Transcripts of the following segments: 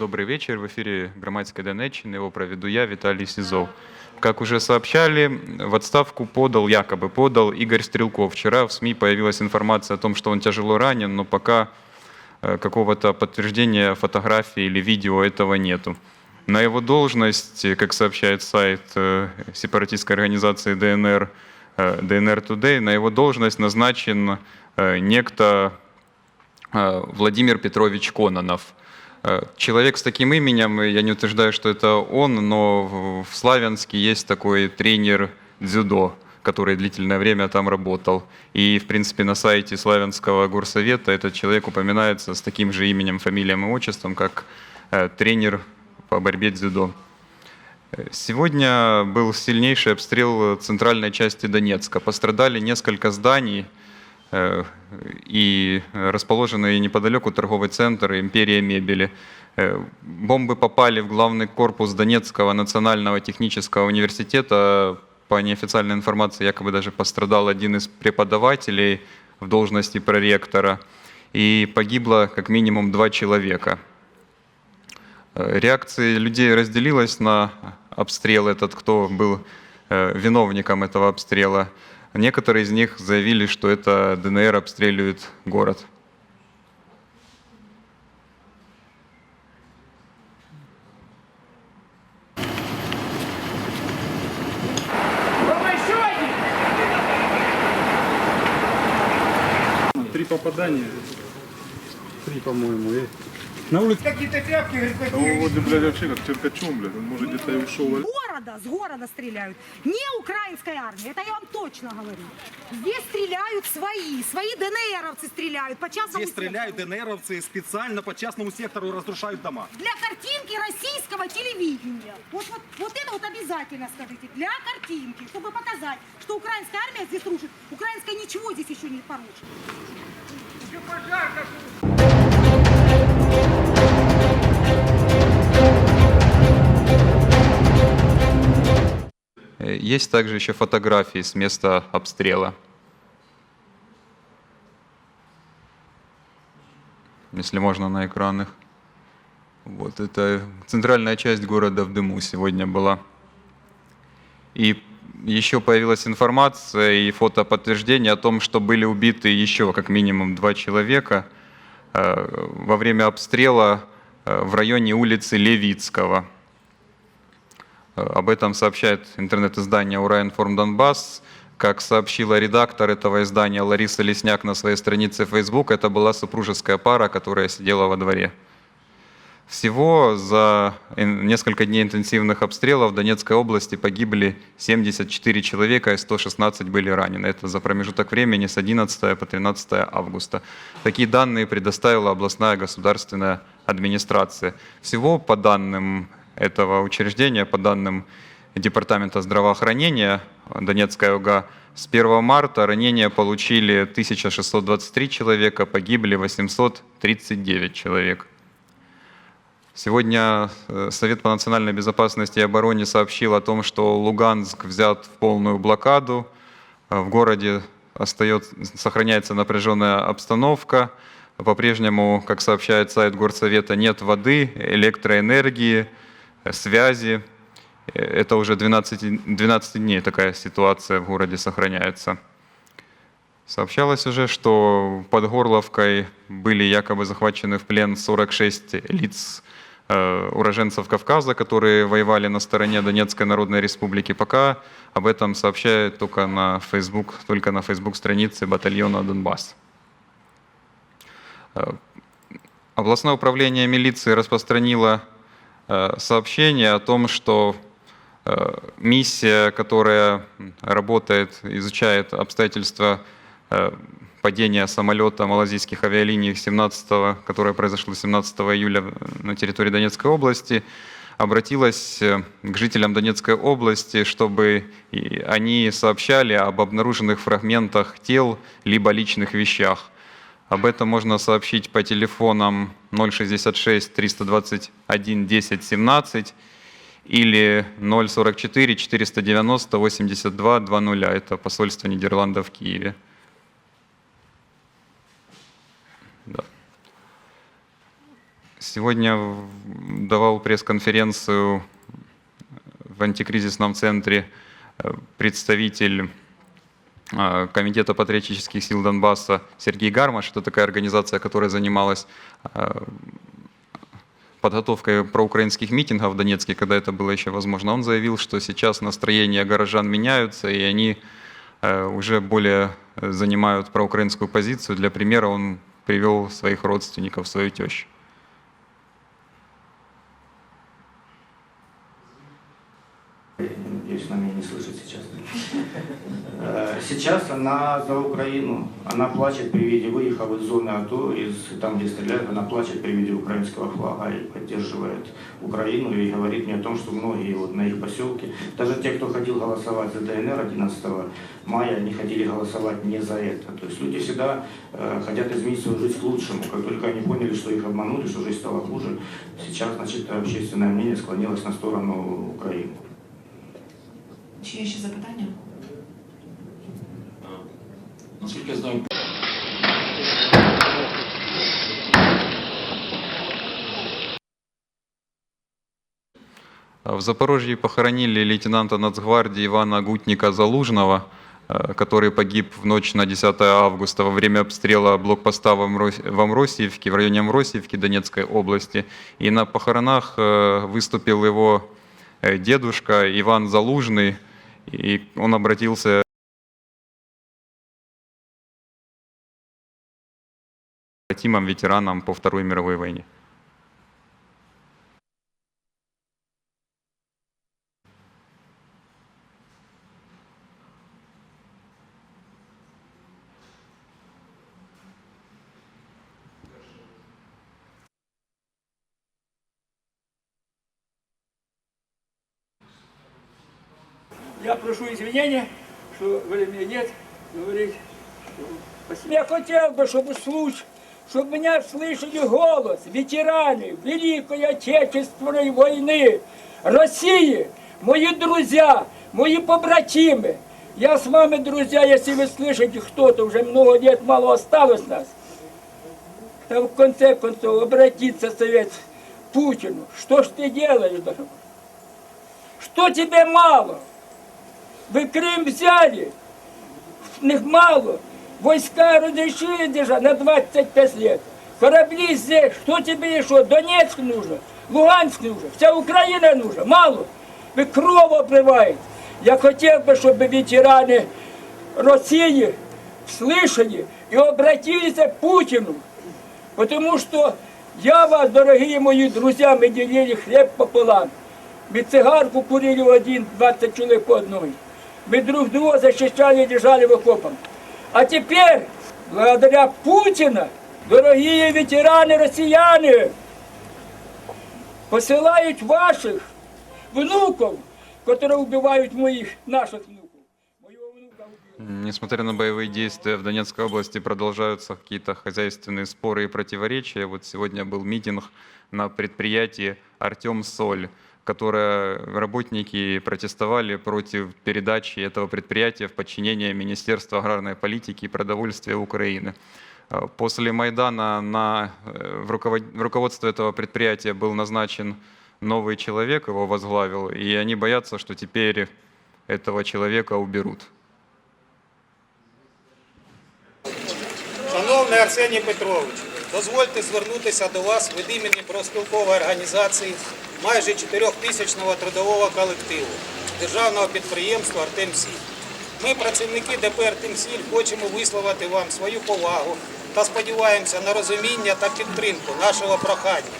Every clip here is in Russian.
Добрый вечер. В эфире «Громадской Донеччины». Его проведу я, Виталий Сизов. Как уже сообщали, в отставку подал, якобы подал Игорь Стрелков. Вчера в СМИ появилась информация о том, что он тяжело ранен, но пока э, какого-то подтверждения фотографии или видео этого нету. На его должность, э, как сообщает сайт э, сепаратистской организации ДНР, ДНР Today, на его должность назначен некто Владимир Петрович Кононов. Э, Человек с таким именем, я не утверждаю, что это он, но в- Славянске есть такой тренер дзюдо, который длительное время там работал. И, в принципе, на сайте Славянского горсовета этот человек упоминается с таким же именем, фамилием и отчеством, как э, тренер по борьбе дзюдо. Э, Сегодня был сильнейший обстрел центральной части Донецка. Пострадали несколько зданий, и расположенный неподалеку торговый центр «Империя мебели». Э, Бомбы попали в главный корпус Донецкого национального технического университета. По неофициальной информации, якобы даже пострадал один из преподавателей в должности проректора. И погибло как минимум два человека. Э, Реакция людей разделилась на обстрел этот, кто был э, виновником этого обстрела. Некоторые из них заявили, что это ДНР обстреливает город. Три попадания. Три, по-моему. и На улице Какие-то тряпки, говорит, такие. он вроде, блядь, вообще как черкачом, блядь. Он, может, где-то и ушел. Города, с города стреляют. Не украинская армия, это я вам точно говорю. Здесь стреляют свои, свои ДНРовцы стреляют по частному Здесь стреляют сектору. ДНРовцы специально по частному сектору разрушают дома. Для картинки российского телевидения. Вот, вот, вот это вот обязательно скажите. Для картинки, чтобы показать, что украинская армия здесь рушит. Украинская ничего здесь еще не порушит. Э, Есть также еще фотографии с места обстрела. Если можно на экранах. Вот это центральная часть города в дыму сегодня была. И еще появилась информация и фотоподтверждение о том, что были убиты еще как минимум два человека э, во время обстрела э, в районе улицы Левицкого. Об этом сообщает интернет-издание «Ураинформ Донбасс». Как сообщила редактор этого издания Лариса Лесняк на своей странице Facebook, это была супружеская пара, которая сидела во дворе. Всего за несколько дней интенсивных обстрелов в Донецкой области погибли 74 человека и 116 были ранены. Это за промежуток времени с 11 по 13 августа. Такие данные предоставила областная государственная администрация. Всего по данным этого учреждения, по данным Департамента здравоохранения Донецкая ОГА, с 1 марта ранения получили 1623 человека, погибли 839 человек. Сегодня э, Совет по национальной безопасности и обороне сообщил о том, что Луганск взят в полную блокаду. Э, В городе остается, сохраняется напряженная обстановка. По-прежнему, как сообщает сайт Горсовета, нет воды, электроэнергии, связи. Это уже 12, 12 дней такая ситуация в городе сохраняется. Сообщалось уже, что под Горловкой были якобы захвачены в плен 46 лиц э, уроженцев Кавказа, которые воевали на стороне Донецкой Народной Республики. Пока об этом сообщают только на Facebook, только на Facebook странице батальона Донбасс. Э, Областное управление милиции распространило сообщение о том, что э, миссия, которая работает, изучает обстоятельства э, падения самолета малазийских авиалиний 17, которое произошло 17 июля на территории Донецкой области, обратилась э, к жителям Донецкой области, чтобы они сообщали об обнаруженных фрагментах тел либо личных вещах. Об этом можно сообщить по телефонам 066 321 10 17 или 044 490 82 20. Это посольство Нидерландов в Киеве. Да. Сегодня давал пресс-конференцию в антикризисном центре э, представитель Комитета патриотических сил Донбасса Сергей Гармаш. Это такая организация, которая занималась э, подготовкой проукраинских митингов в Донецке, когда это было еще возможно. Он заявил, что сейчас настроения горожан меняются, и они э, уже более э, занимают проукраинскую позицию. Для примера он привел своих родственников, свою тещу. Надеюсь, она меня не слышит сейчас. Э, Сейчас она за Украину. Она плачет при виде выехала из зоны АТО, из там, где стреляют, она плачет при виде украинского флага и поддерживает Украину и говорит мне о том, что многие вот на их поселке, даже те, кто ходил голосовать за ДНР 11 мая, они хотели голосовать не за это. То есть люди всегда э, хотят изменить свою жизнь к лучшему. Как только они поняли, что их обманули, что жизнь стала хуже, сейчас, значит, общественное мнение склонилось на сторону Украины. Чи є ще? Наскільки я знаю, В Запорожье похоронили лейтенанта нацгвардии Ивана Гутника Залужного, э, который погиб в ночь на 10 августа во время обстрела блокпоста в Амрос- в Амросиевке, в районе Амросиевки Донецкой области. И на похоронах э, выступил его э, дедушка Иван Залужный, и он обратился к тимам ветеранам по Второй мировой войне. Я прошу извинения, что времени нет говорить. Я хотел бы, чтобы случай, чтобы меня слышали голос ветераны Великой Отечественной войны России, мои друзья, мои побратимы. Я с вами, друзья, если вы слышите кто-то, уже много лет мало осталось нас, то в конце концов обратиться совет Путину. Что ж ты делаешь, дорогой? Что тебе мало? Вы Крым взяли, них мало. Войска разрешили держать на 25 лет. Корабли здесь, что тебе еще? Донецк нужно, Луганск нужно, вся Украина нужна, мало. Вы кровь обливаете. Я хотел бы, чтобы ветераны России слышали и обратились к Путину. Потому что я вас, дорогие мои друзья, мы делили хлеб пополам. Мы цигарку курили в один, 20 человек по одной. Мы друг друга защищали и держали в окопах. А теперь, благодаря Путина, дорогие ветераны россияне, посылают ваших внуков, которые убивают моих, наших внуков. Несмотря на боевые действия в Донецкой области продолжаются какие-то хозяйственные споры и противоречия. Вот сегодня был митинг на предприятии «Артем Соль», которое работники протестовали против передачи этого предприятия в подчинение Министерства аграрной политики и продовольствия Украины. Э, После Майдана на, э, в, руковод- в руководство этого предприятия был назначен новый человек, его возглавил, и они боятся, что теперь этого человека уберут. Шановний Арсеній Петрович, дозвольте звернутися до вас від імені профспілкової організації майже 4-тисячного трудового колективу державного підприємства «Артемсіль». Ми, працівники ДП «Артемсіль», хочемо висловити вам свою повагу та сподіваємося на розуміння та підтримку нашого прохання.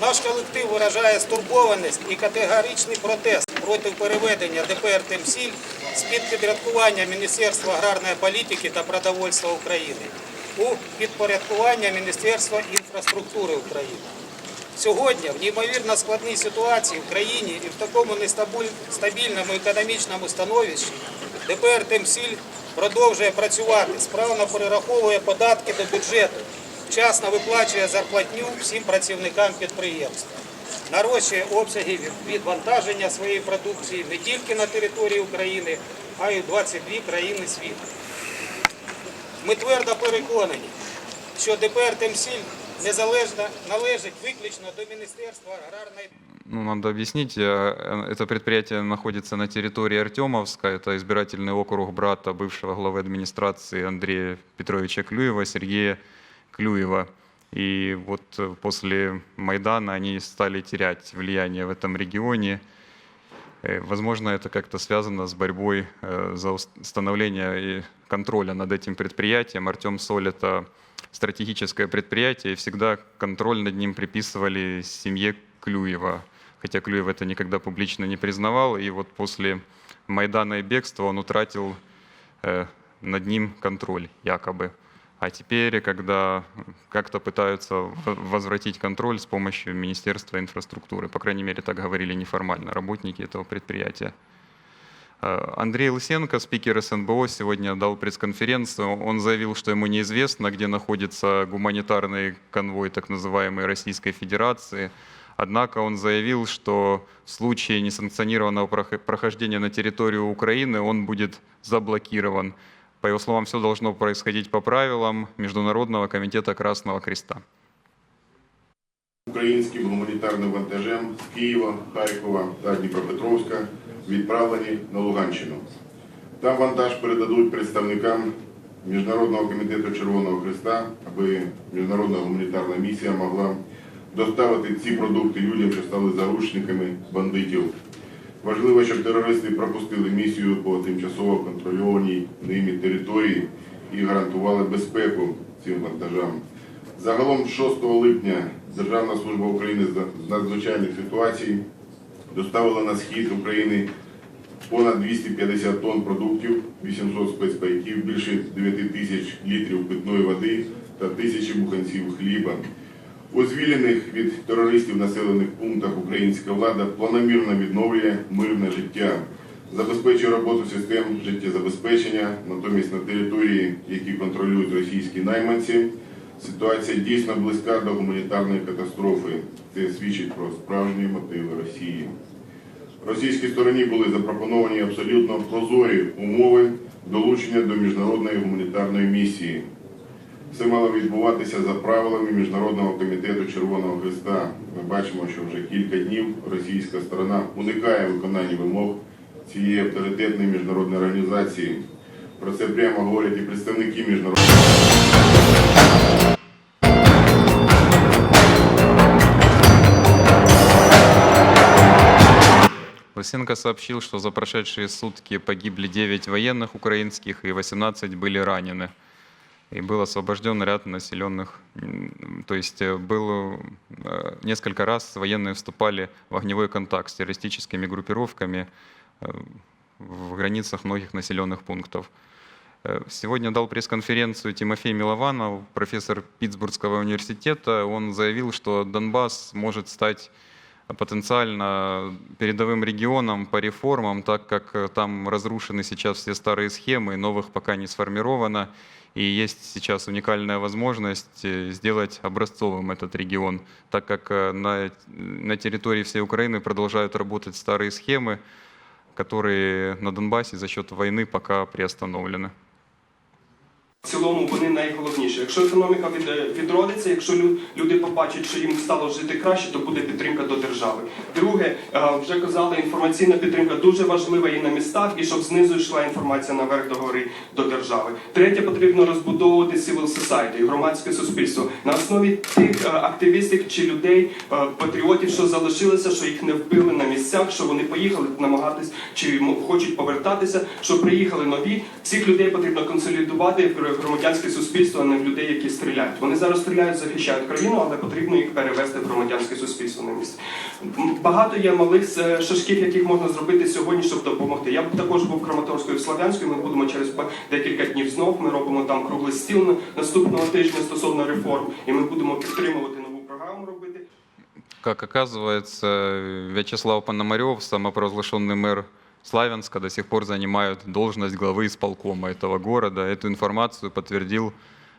Наш колектив виражає стурбованість і категоричний протест проти переведення ДП «Артемсіль» з-під підпорядкування Міністерства аграрної політики та продовольства України у підпорядкування Міністерства інфраструктури України. Сьогодні в неймовірно складній ситуації в країні і в такому нестабільному економічному становищі ДП «Артемсіль» продовжує працювати, справно перераховує податки до бюджету, вчасно виплачує зарплатню всім працівникам підприємства, нарощує обсяги відвантаження своєї продукції не тільки на території України, а й у 22 країни світу. Ми твердо переконані, що ДП «Артемсіль» незалежно належить виключно до Міністерства аграрної Ну, надо объяснить, э, это предприятие находится на территории Артемовска, это избирательный округ брата бывшего главы администрации Андрея Петровича Клюева, Сергея Клюева. И вот э, после Майдана они стали терять влияние в этом регионе. Э, Возможно, это как-то связано с борьбой э, за ус- становление и контроля над этим предприятием. Артем Соль — это стратегическое предприятие, и всегда контроль над ним приписывали семье Клюева. Хотя Клюев это никогда публично не признавал, и вот после Майдана и бегства он утратил э, над ним контроль, якобы. А теперь, когда как-то пытаются возвратить контроль с помощью Министерства инфраструктуры, по крайней мере, так говорили неформально работники этого предприятия. Э, Андрей Лысенко, спикер СНБО, сегодня дал пресс-конференцию. Он заявил, что ему неизвестно, где находится гуманитарный конвой так называемой Российской Федерации. Однако он заявил, что в случае несанкционированного прох- прохождения на территорию Украины он будет заблокирован. По его словам, все должно происходить по правилам Международного комитета Красного Креста. Українським гуманітарним вантажем з Києва, Харкова та Дніпропетровська Відправлені на Луганщину. Там вантаж передадуть представникам Міжнародного комітету Червоного Христа, аби міжнародна гуманітарна місія могла доставити ці продукти людям, що стали заручниками бандитів. Важливо, щоб терористи пропустили місію по тимчасово контрольованій ними території і гарантували безпеку цим вантажам. Загалом 6 липня Державна служба України з надзвичайних ситуацій доставила на схід України понад 250 тонн продуктів, 800 спецпайків, більше 9 тисяч літрів питної води та тисячі буханців хліба. У звільнених від терористів населених пунктах українська влада планомірно відновлює мирне життя, забезпечує роботу систем життєзабезпечення, натомість на території, які контролюють російські найманці, ситуація дійсно близька до гуманітарної катастрофи. Це свідчить про справжні мотиви Росії. Російській стороні були запропоновані абсолютно прозорі умови долучення до міжнародної гуманітарної місії. Все мало відбуватися за правилами Міжнародного комітету Червоного Христа. Ми бачимо, що вже кілька днів російська сторона уникає виконання вимог цієї авторитетної міжнародної організації. Про це прямо говорять і представники міжнародної. Лысенко сообщил, что за прошедшие сутки погибли 9 военных украинских и 18 были ранены. И был освобожден ряд населенных, то есть э, был э, несколько раз военные вступали в огневой контакт с террористическими группировками э, в границах многих населенных пунктов. Сегодня дал пресс-конференцию Тимофей Милованов, профессор Питтсбургского университета. Он заявил, что Донбасс может стать потенциально передовым регионом по реформам, так как э, там разрушены сейчас все старые схемы, новых пока не сформировано. И есть сейчас уникальная возможность э, сделать образцовым этот регион, так как э, на, на территории всей Украины продолжают работать старые схемы, которые на Донбассе за счет войны пока приостановлены. В цілому вони найголовніші. Якщо економіка від, відродиться, якщо лю- люди побачать, що їм стало жити краще, то буде підтримка до держави. Друге, е, вже казали, інформаційна підтримка дуже важлива і на містах, і щоб знизу йшла інформація наверх до гори до держави. Третє, потрібно розбудовувати civil society, громадське суспільство на основі тих е, активістів чи людей, е, патріотів, що залишилися, що їх не вбили на місцях, що вони поїхали намагатись чи хочуть повертатися, що приїхали нові. Всіх людей потрібно консолідувати громадянське суспільство, а не в людей, які стріляють. Вони зараз стріляють, захищають країну, але потрібно їх перевести в громадянське суспільство на місці. М, Багато є малих е, шашків, яких можна зробити сьогодні, щоб допомогти. Я б також був в Краматорську і в Слов'янську. Ми будемо через па- декілька днів знов. Ми робимо там круглий стіл на- наступного тижня стосовно реформ, і ми будемо підтримувати нову програму робити. Как оказывается, Вячеслав Пономарев, самопровозглашенный мэр Славянска, до сих пор занимает должность главы исполкома этого города. Эту информацию подтвердил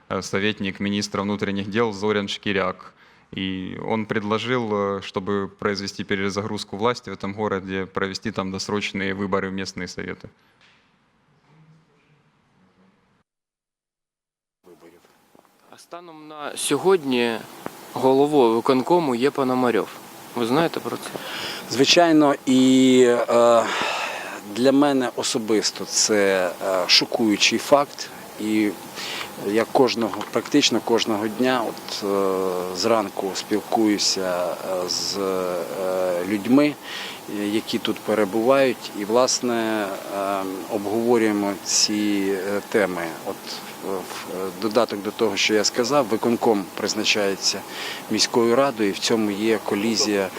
э, советник министра внутренних дел Зорян Шкиряк. И он предложил, э, чтобы произвести перезагрузку власти в этом городе, провести там досрочные выборы в местные советы. А станом на сьогодні головою виконкому є Пономарьов. Ви знаєте про це? Звичайно, і е, для мене особисто це е, шокуючий факт. І я кожного, практично кожного дня, от е, зранку спілкуюся е, з людьми, які тут перебувають, і власне обговорюємо ці теми. От додаток до того, що я сказав, виконком призначається міською радою, і в цьому є колізія е,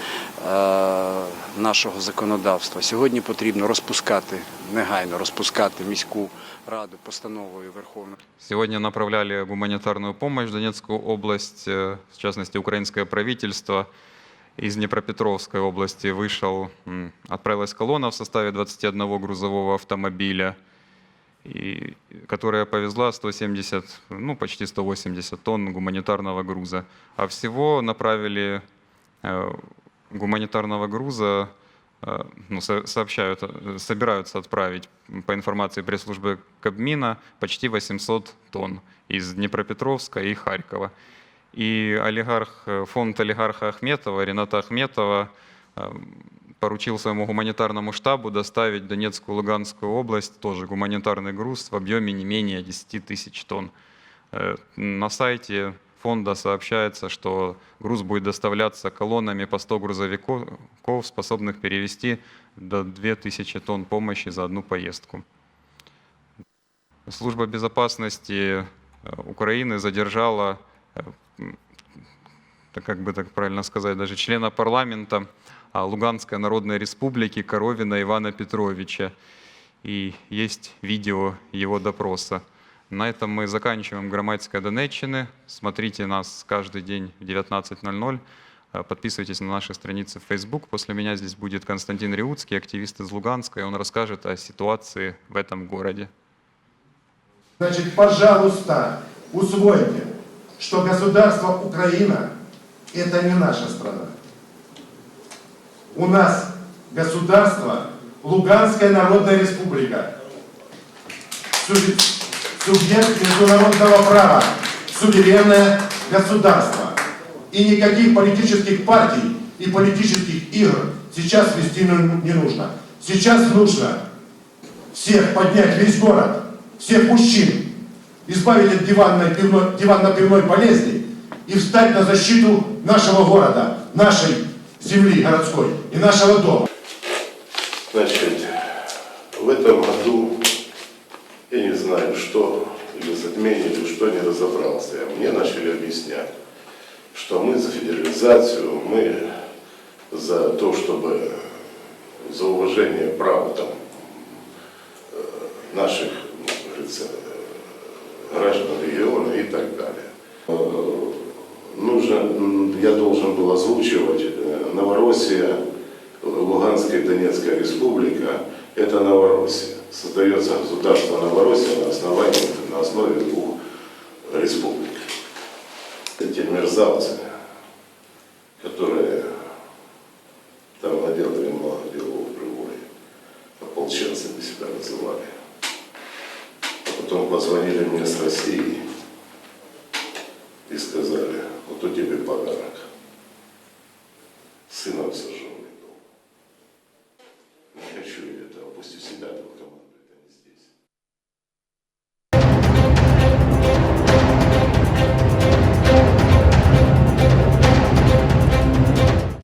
нашого законодавства. Сьогодні потрібно розпускати негайно розпускати міську раду постановою Верховної. Сегодня направляли гуманитарную помощь в Донецкую область, э, в частности, украинское правительство из Днепропетровской области вышел, отправилась колонна в составе 21 грузового автомобиля, и, которая повезла 170, ну почти 180 тонн гуманитарного груза. А всего направили э, гуманитарного груза, э, ну, со- сообщают, собираются отправить по информации пресс-службы Кабмина почти 800 тонн из Днепропетровска и Харькова. И олигарх, э, фонд олигарха Ахметова, Рената Ахметова, поручил своему гуманитарному штабу доставить в Донецкую Луганскую область тоже гуманитарный груз в объеме не менее 10 тысяч тонн. Э, На сайте фонда сообщается, что груз будет доставляться колоннами по 100 грузовиков, способных перевести до 2000 тонн помощи за одну поездку. Служба безопасности э, Украины задержала, э, как бы так правильно сказать, даже члена парламента а, Луганской Народной Республики Коровина Ивана Петровича. И есть видео его допроса. На этом мы заканчиваем «Громадская Донеччины». Смотрите нас каждый день в 19.00. Э, Подписывайтесь на наши страницы в Facebook. После меня здесь будет Константин Реуцкий, активист из Луганска, и он расскажет о ситуации в этом городе. Значит, пожалуйста, усвойте, что государство Украина – это не наша страна. У нас государство Луганская Народная Республика. Субъ- Субъект международного права, суверенное государство. И никаких политических партий и политических игр сейчас вести не нужно. Сейчас нужно всех поднять, весь город, всех мужчин, избавить от диванной, пивной, диванно-пивной болезни и встать на защиту нашего города, нашей земли городской и нашего дома. Значит, в этом году, я не знаю, что, или затмение, или что, не разобрался. я. Мне начали объяснять, что мы за федерализацию, мы за то, чтобы за уважение прав там, э, наших, ну, как говорится, э, граждан региона и так далее. Э, Нужно, м, я должен был озвучивать э, Новороссия, Луганская и Донецкая республика, это Новороссия. Создается государство Новороссия на основании, на основе двух республик. Эти мерзавцы,